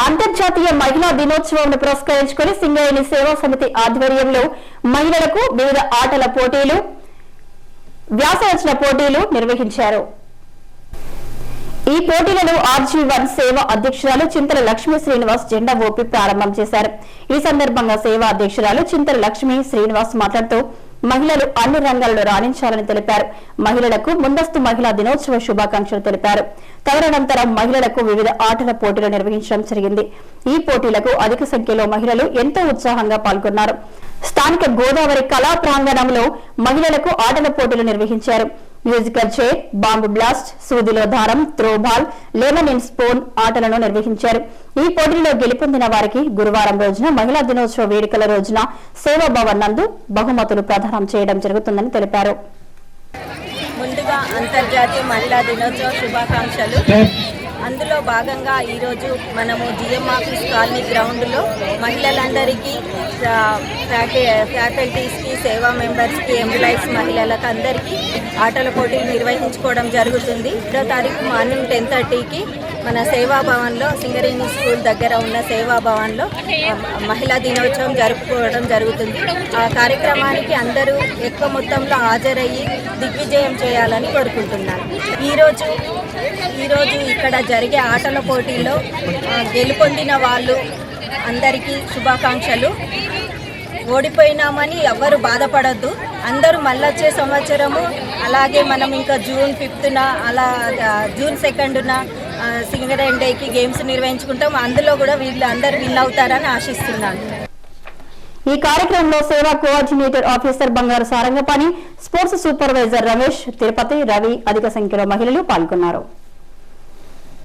అంతర్జాతీయ మహిళా దినోత్సవం పురస్కరించుకుని సింగరేణి సేవా సమితి ఆధ్వర్యంలో మహిళలకు వివిధ ఆటల పోటీలు వ్యాసరచన పోటీలు నిర్వహించారు. ఈ పోటీలను ఆర్జీ వన్ సేవ అధ్యక్షురాలు చింతల లక్ష్మీ శ్రీనివాస్ జెండా ఓపి ప్రారంభం చేశారు. ఈ సందర్భంగా సేవా అధ్యక్షురాలు చింతల లక్ష్మీ శ్రీనివాస్ మాట్లాడుతూ మహిళలు అన్ని రంగాల్లో రాణించాలని తెలిపారు. మహిళలకు ముందస్తు మహిళా దినోత్సవ శుభాకాంక్షలు తెలిపారు. తదనంతరం మహిళలకు వివిధ ఆటల పోటీలు నిర్వహించడం జరిగింది. ఈ పోటీలకు అధిక సంఖ్యలో మహిళలు ఎంతో ఉత్సాహంగా పాల్గొన్నారు. స్థానిక గోదావరి కళా ప్రాంగణంలో మహిళలకు ఆటల పోటీలు నిర్వహించారు. మ్యూజికల్ చైర్ బాంబు బ్లాస్ట్ సూదిలో దారం త్రోబాల్ లెమన్ ఇన్ స్పూన్ ఆటలను నిర్వహించారు. ఈ పోటీలో గెలుపొందిన వారికి గురువారం రోజున మహిళా దినోత్సవ వేడుకల రోజున సేవా భవన్ నందు బహుమతులు ప్రదానం చేయడం జరుగుతుందని తెలిపారు. ముందుగా అంతర్జాతీయ మహిళా దినోత్సవ శుభాకాంక్షలు. అందులో భాగంగా ఈరోజు మనము జిఎం ఆఫీస్ కాలనీ గ్రౌండ్లో మహిళలందరికీ ఫ్యాకల్టీస్కి సేవా మెంబర్స్కి ఎంప్లాయీస్ మహిళలకు అందరికీ ఆటల పోటీలు నిర్వహించుకోవడం జరుగుతుంది. ఇరవై తారీఖు మార్నింగ్ టెన్ థర్టీకి మన సేవా భవన్లో సింగరేణి స్కూల్ దగ్గర ఉన్న సేవా భవన్లో మహిళా దినోత్సవం జరుపుకోవడం జరుగుతుంది. ఆ కార్యక్రమానికి అందరూ ఎక్కువ మొత్తంలో హాజరయ్యి దిగ్విజయం చేయాలని కోరుకుంటున్నాను. ఈరోజు ఈరోజు ఇక్కడ జరిగే ఆటల పోటీల్లో గెలుపొందిన వాళ్ళు అందరికీ శుభాకాంక్షలు. ఓడిపోయినామని ఎవ్వరు బాధపడద్దు. అందరూ మళ్ళొచ్చే సంవత్సరము అలాగే మనం ఇంకా జూన్ ఫిఫ్త్న అలా జూన్ సెకండ్న సింగరేన్ డేకి గేమ్స్ నిర్వహించుకుంటాం. అందులో కూడా వీళ్ళు అందరు విన్ అవుతారని ఆశిస్తున్నాను. ఈ కార్యక్రమంలో సేవా coordinator officer Bangaru Sarangapani sports supervisor Ramesh Tirupati Ravi అధిక సంఖ్యలో మహిళలు పాల్గొన్నారు.